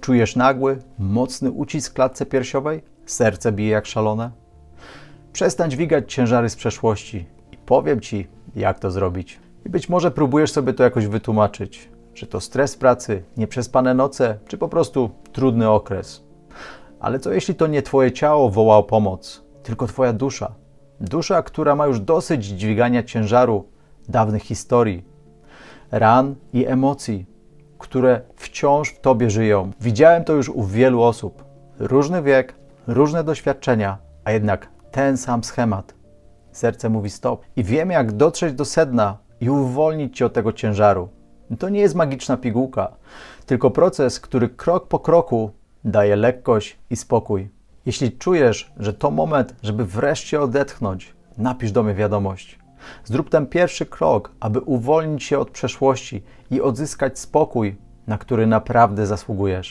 Czujesz nagły, mocny ucisk klatce piersiowej? Serce bije jak szalone? Przestań dźwigać ciężary z przeszłości i powiem Ci, jak to zrobić. I być może próbujesz sobie to jakoś wytłumaczyć, że to stres pracy, nieprzespane noce, czy po prostu trudny okres. Ale co jeśli to nie Twoje ciało woła o pomoc, tylko Twoja dusza? Dusza, która ma już dosyć dźwigania ciężaru dawnych historii, ran i emocji, które wciąż w Tobie żyją. Widziałem to już u wielu osób. Różny wiek, różne doświadczenia, a jednak ten sam schemat. Serce mówi stop. I wiem, jak dotrzeć do sedna i uwolnić Cię od tego ciężaru. To nie jest magiczna pigułka, tylko proces, który krok po kroku daje lekkość i spokój. Jeśli czujesz, że to moment, żeby wreszcie odetchnąć, napisz do mnie wiadomość. Zrób ten pierwszy krok, aby uwolnić się od przeszłości i odzyskać spokój, na który naprawdę zasługujesz.